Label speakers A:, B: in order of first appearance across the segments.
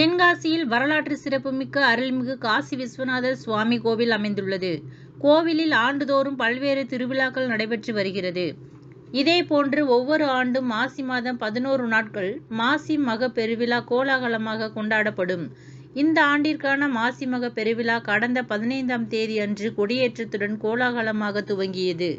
A: தென்காசியில் வரலாற்று சிறப்புமிக்க அருள்மிகு காசி விஸ்வநாதர் சுவாமி கோவில் அமைந்துள்ளது. கோவிலில் ஆண்டுதோறும் பல்வேறு திருவிழாக்கள் நடைபெற்று வருகிறது. இதேபோன்று ஒவ்வொரு ஆண்டும் மாசி மாதம் பதினோரு நாட்கள் மாசி மக பெருவிழா கோலாகலமாக கொண்டாடப்படும். இந்த ஆண்டிற்கான மாசி மக பெருவிழா கடந்த பதினைந்தாம் தேதி அன்று கொடியேற்றத்துடன் கோலாகலமாக துவங்கியது.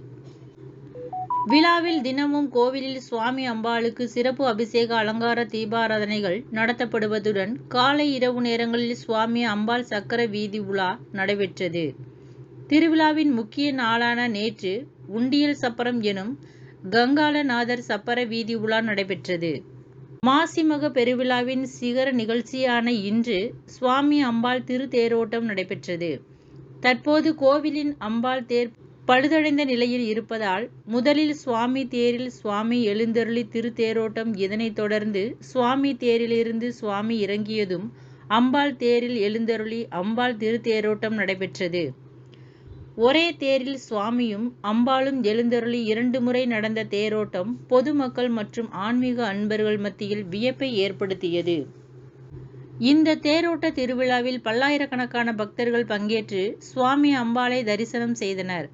A: விழாவில் தினமும் கோவிலில் சுவாமி அம்பாளுக்கு சிறப்பு அபிஷேக அலங்கார தீபாராதனைகள் நடத்தப்படுவதுடன் காலை இரவு நேரங்களில் சுவாமி அம்பாள் சக்கர வீதி உலா நடைபெற்றது. திருவிழாவின் முக்கிய நாளான நேற்று உண்டியல் சப்பரம் எனும் கங்காளநாதர் சப்பர வீதி உலா நடைபெற்றது. மாசிமக பெருவிழாவின் சிகர நிகழ்ச்சியான இன்று சுவாமி அம்பாள் திருத்தேரோட்டம் நடைபெற்றது. தற்போது கோவிலின் அம்பாள் தேர் பழுதடைந்த நிலையில் இருப்பதால் முதலில் சுவாமி தேரில் சுவாமி எழுந்தருளி திருத்தேரோட்டம் இதனைத் தொடர்ந்து சுவாமி தேரிலிருந்து சுவாமி இறங்கியதும் அம்பாள் தேரில் எழுந்தருளி அம்பாள் திருத்தேரோட்டம் நடைபெற்றது. ஒரே தேரில் சுவாமியும் அம்பாளும் எழுந்தருளி இரண்டு முறை நடந்த தேரோட்டம் பொதுமக்கள் மற்றும் ஆன்மீக அன்பர்கள் மத்தியில் வியப்பை ஏற்படுத்தியது. இந்த தேரோட்ட திருவிழாவில் பல்லாயிரக்கணக்கான பக்தர்கள் பங்கேற்று சுவாமி அம்பாளை தரிசனம் செய்தனர்.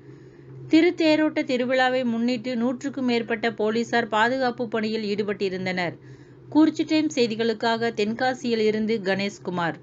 A: திருத்தேரோட்ட திருவிழாவை முன்னிட்டு நூற்றுக்கும் மேற்பட்ட போலீசார் பாதுகாப்பு பணியில் ஈடுபட்டிருந்தனர். குறிச்சி டைம் செய்திகளுக்காக தென்காசியில் இருந்து கணேஷ்குமார்.